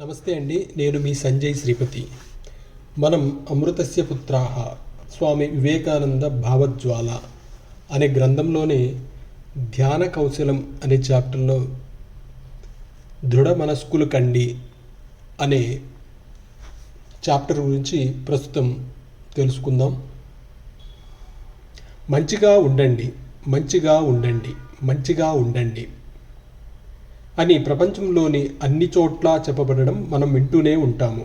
నమస్తే అండి నేను మీ సంజయ్ శ్రీపతి. మనం అమృతస్య పుత్రాహ స్వామి వివేకానంద భావజ్వాల అనే గ్రంథంలోని ధ్యాన కౌశలం అనే చాప్టర్లో దృఢ మనస్కులు కండి అనే చాప్టర్ గురించి ప్రస్తుతం తెలుసుకుందాం. మంచిగా ఉండండి మంచిగా ఉండండి మంచిగా ఉండండి. అని ప్రపంచంలోని అన్ని చోట్ల చెప్పబడడం మనం వింటూనే ఉంటాము.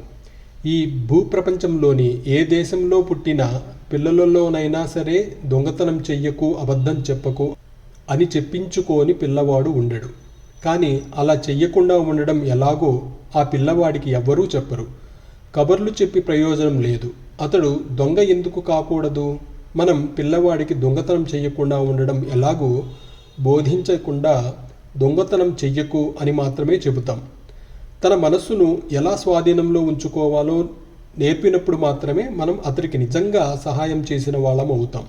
ఈ భూప్రపంచంలోని ఏ దేశంలో పుట్టిన పిల్లలలోనైనా సరే దొంగతనం చెయ్యకు అబద్ధం చెప్పకు అని చెప్పించుకోని పిల్లవాడు ఉండడు. కానీ అలా చెయ్యకుండా ఉండడం ఎలాగో ఆ పిల్లవాడికి ఎవ్వరూ చెప్పరు. కబర్లు చెప్పి ప్రయోజనం లేదు. అతడు దొంగ ఎందుకు కాకూడదు? మనం పిల్లవాడికి దొంగతనం చేయకుండా ఉండడం ఎలాగో బోధించకుండా దొంగతనం చెయ్యకు అని మాత్రమే చెబుతాం. తన మనస్సును ఎలా స్వాధీనంలో ఉంచుకోవాలో నేర్పినప్పుడు మాత్రమే మనం అతనికి నిజంగా సహాయం చేసిన వాళ్ళం అవుతాం.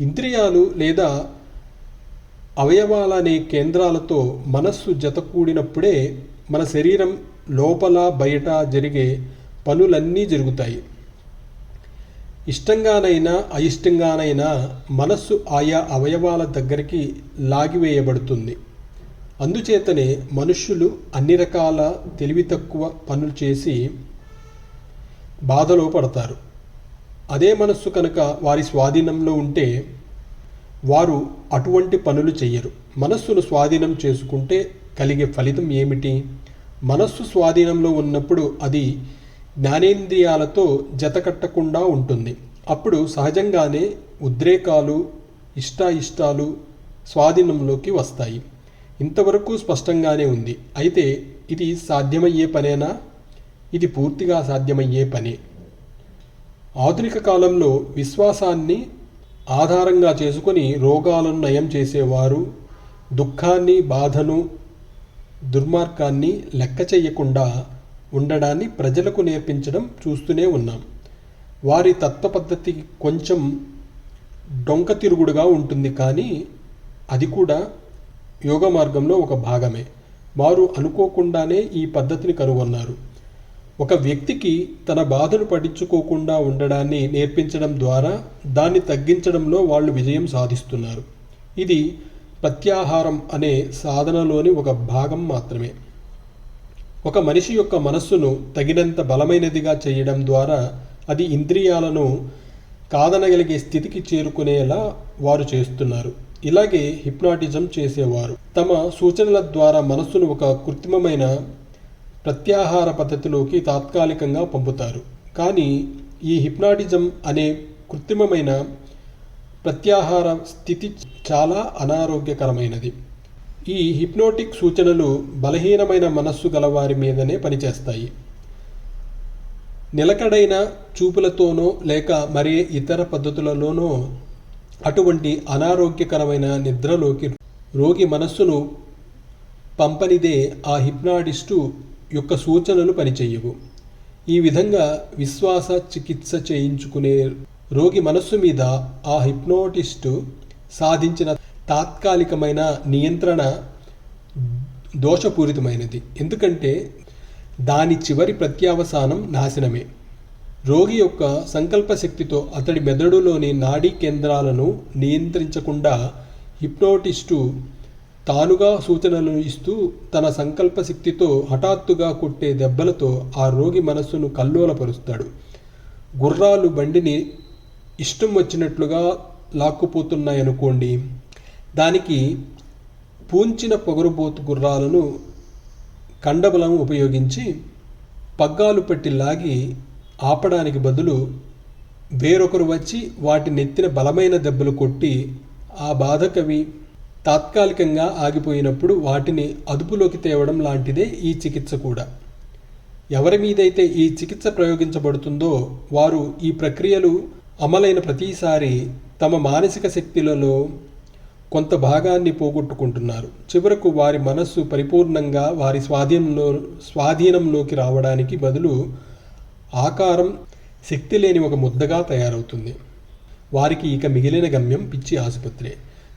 ఇంద్రియాలు లేదా అవయవాలనే కేంద్రాలతో మనస్సు జతకూడినప్పుడే మన శరీరం లోపల బయట జరిగే పనులన్నీ జరుగుతాయి. ఇష్టంగానైనా అయిష్టంగానైనా మనస్సు ఆయా అవయవాల దగ్గరికి లాగివేయబడుతుంది. అందుచేతనే మనుష్యులు అన్ని రకాల తెలివి తక్కువ పనులు చేసి బాధలో పడతారు. అదే మనస్సు కనుక వారి స్వాధీనంలో ఉంటే వారు అటువంటి పనులు చెయ్యరు. మనస్సును స్వాధీనం చేసుకుంటే కలిగే ఫలితం ఏమిటి? మనస్సు స్వాధీనంలో ఉన్నప్పుడు అది జ్ఞానేంద్రియాలతో జతకట్టకుండా ఉంటుంది. అప్పుడు సహజంగానే ఉద్రేకాలు ఇష్టాయిష్టాలు స్వాధీనంలోకి వస్తాయి. ఇంతవరకు స్పష్టంగానే ఉంది. అయితే ఇది సాధ్యమయ్యే పనేనా? ఇది పూర్తిగా సాధ్యమయ్యే పనే. ఆధునిక కాలంలో విశ్వాసాన్ని ఆధారంగా చేసుకొని రోగాలను నయం చేసేవారు దుఃఖాన్ని బాధను దుర్మార్గాన్ని లెక్క చేయకుండా ఉండడాన్ని ప్రజలకు నేర్పించడం చూస్తూనే ఉన్నాం. వారి తత్వ పద్ధతి కొంచెం డొంక తిరుగుడుగా ఉంటుంది కానీ అది కూడా యోగ మార్గంలో ఒక భాగమే. వారు అనుకోకుండానే ఈ పద్ధతిని కనుగొన్నారు. ఒక వ్యక్తికి తన బాధను పట్టించుకోకుండా ఉండడాన్ని నేర్పించడం ద్వారా దాన్ని తగ్గించడంలో వాళ్ళు విజయం సాధిస్తున్నారు. ఇది ప్రత్యాహారం అనే సాధనలోని ఒక భాగం మాత్రమే. ఒక మనిషి యొక్క మనస్సును తగినంత బలమైనదిగా చేయడం ద్వారా అది ఇంద్రియాలను కాదనగలిగే స్థితికి చేరుకునేలా వారు చేస్తున్నారు. ఇలాగే హిప్నాటిజం చేసేవారు. తమ సూచనల ద్వారా మనస్సును ఒక కృత్రిమమైన ప్రత్యాహార పద్ధతిలోకి తాత్కాలికంగా పంపుతారు. కానీ ఈ హిప్నాటిజం అనే కృత్రిమమైన ప్రత్యాహార స్థితి చాలా అనారోగ్యకరమైనది. ఈ హిప్నోటిక్ సూచనలు బలహీనమైన మనస్సు గలవారి మీదనే పనిచేస్తాయి. నిలకడైన చూపులతోనో లేక మరే ఇతర పద్ధతులలోనో అటువంటి అనారోగ్యకరమైన నిద్రలోకి రోగి మనస్సును పంపనిదే ఆ హిప్నాటిస్టు యొక్క సూచనలు పనిచేయవు. ఈ విధంగా విశ్వాస చికిత్స చేయించుకునే రోగి మనస్సు మీద ఆ హిప్నోటిస్టు సాధించిన తాత్కాలికమైన నియంత్రణ దోషపూరితమైనది. ఎందుకంటే దాని చివరి ప్రత్యావసానం నాశనమే. రోగి యొక్క సంకల్ప శక్తితో అతడి మెదడులోని నాడీ కేంద్రాలను నియంత్రించకుండా హిప్నోటిస్టు తానుగా సూచనలు ఇస్తూ తన సంకల్ప శక్తితో హఠాత్తుగా కొట్టే దెబ్బలతో ఆ రోగి మనస్సును కల్లోలపరుస్తాడు. గుర్రాలు బండిని ఇష్టం వచ్చినట్లుగా లాక్కుపోతున్నాయనుకోండి. దానికి పూంచిన పొగరుబోతు గుర్రాలను కండబలం ఉపయోగించి పగ్గాలు పట్టి లాగి ఆపడానికి బదులు వేరొకరు వచ్చి వాటి నెత్తిన బలమైన దెబ్బలు కొట్టి ఆ బాధకవి తాత్కాలికంగా ఆగిపోయినప్పుడు వాటిని అదుపులోకి తేవడం లాంటిదే ఈ చికిత్స కూడా. ఎవరి మీదైతే ఈ చికిత్స ప్రయోగించబడుతుందో వారు ఈ ప్రక్రియలు అమలైన ప్రతిసారి తమ మానసిక శక్తులలో కొంత భాగాన్ని పోగొట్టుకుంటున్నారు. చివరకు వారి మనస్సు పరిపూర్ణంగా వారి స్వాధీనంలో స్వాధీనంలోకి రావడానికి బదులు ఆకారం శక్తి లేని ఒక ముద్దగా తయారవుతుంది. వారికి ఇక మిగిలిన గమ్యం పిచ్చి ఆసుపత్రి.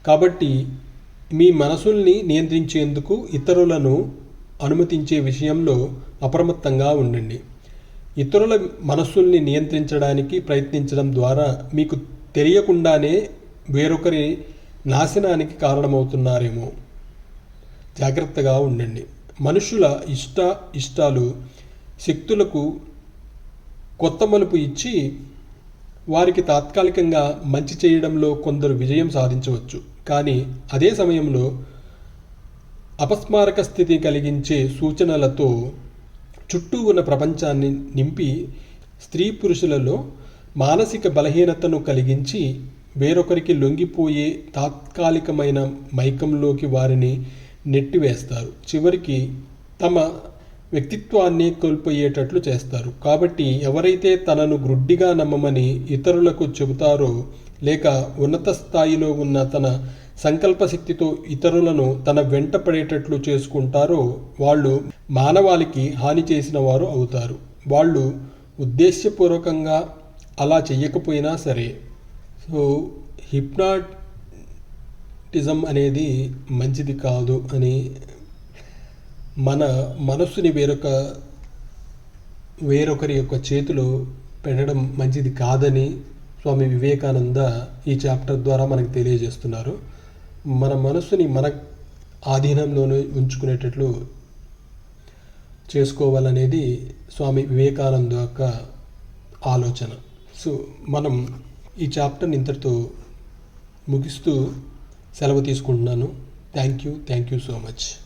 కాబట్టి మీ మనసుల్ని నియంత్రించేందుకు ఇతరులను అనుమతించే విషయంలో అప్రమత్తంగా ఉండండి. ఇతరుల మనస్సుల్ని నియంత్రించడానికి ప్రయత్నించడం ద్వారా మీకు తెలియకుండానే వేరొకరి నాశనానికి కారణమవుతున్నారేమో. జాగ్రత్తగా ఉండండి. మనుషుల ఇష్ట ఇష్టాలు శక్తులకు కొత్త మలుపు ఇచ్చి వారికి తాత్కాలికంగా మంచి చేయడంలో కొందరు విజయం సాధించవచ్చు. కానీ అదే సమయంలో అపస్మారక స్థితి కలిగించే సూచనలతో చుట్టూ ఉన్న ప్రపంచాన్ని నింపి స్త్రీ పురుషులలో మానసిక బలహీనతను కలిగించి వేరొకరికి లొంగిపోయే తాత్కాలికమైన మైకంలోకి వారిని నెట్టివేస్తారు. చివరికి తమ వ్యక్తిత్వాన్ని కోల్పోయేటట్లు చేస్తారు. కాబట్టి ఎవరైతే తనను గ్రుడ్డిగా నమ్మమని ఇతరులకు చెబుతారో లేక ఉన్నత స్థాయిలో ఉన్న తన సంకల్పశక్తితో ఇతరులను తన వెంట పడేటట్లు చేసుకుంటారో వాళ్ళు మానవాళికి హాని చేసిన వారు అవుతారు. వాళ్ళు ఉద్దేశ్యపూర్వకంగా అలా చెయ్యకపోయినా సరే. సో హిప్నాటిజం అనేది మంచిది కాదు అని మన మనస్సుని వేరొక వేరొకరి యొక్క చేతిలో పెట్టడం మంచిది కాదని స్వామి వివేకానంద ఈ చాప్టర్ ద్వారా మనకు తెలియజేస్తున్నారు. మన మనస్సుని మన ఆధీనంలోనే ఉంచుకునేటట్లు చేసుకోవాలనేది స్వామి వివేకానంద యొక్క ఆలోచన. సో మనం ఈ చాప్టర్ని ఇంతటితో ముగిస్తూ సెలవు తీసుకుంటున్నాను. Thank you thank you so much.